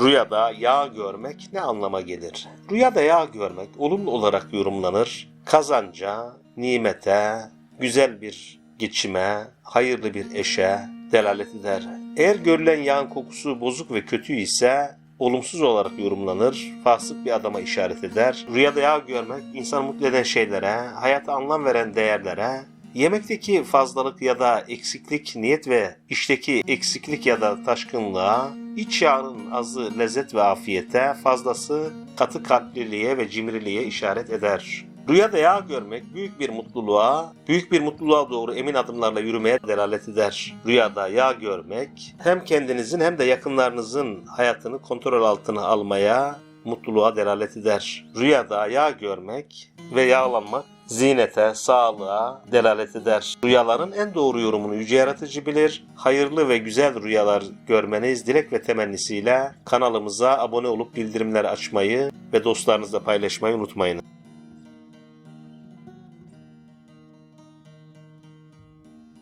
Rüyada yağ görmek ne anlama gelir? Rüyada yağ görmek olumlu olarak yorumlanır. Kazanca, nimete, güzel bir geçime, hayırlı bir eşe delalet eder. Eğer görülen yağın kokusu bozuk ve kötü ise olumsuz olarak yorumlanır, fasık bir adama işaret eder. Rüyada yağ görmek insanı mutlu eden şeylere, hayata anlam veren değerlere, yemekteki fazlalık ya da eksiklik, niyet ve işteki eksiklik ya da taşkınlığa, iç yağının azı lezzet ve afiyete, fazlası katı kalpliliğe ve cimriliğe işaret eder. Rüyada yağ görmek büyük bir mutluluğa, büyük bir mutluluğa doğru emin adımlarla yürümeye delalet eder. Rüyada yağ görmek hem kendinizin hem de yakınlarınızın hayatını kontrol altına almaya, mutluluğa delalet eder. Rüyada yağ görmek ve yağlanmak zinete, sağlığa delalet eder. Rüyaların en doğru yorumunu yüce yaratıcı bilir. Hayırlı ve güzel rüyalar görmeniz dilek ve temennisiyle kanalımıza abone olup bildirimleri açmayı ve dostlarınızla paylaşmayı unutmayın.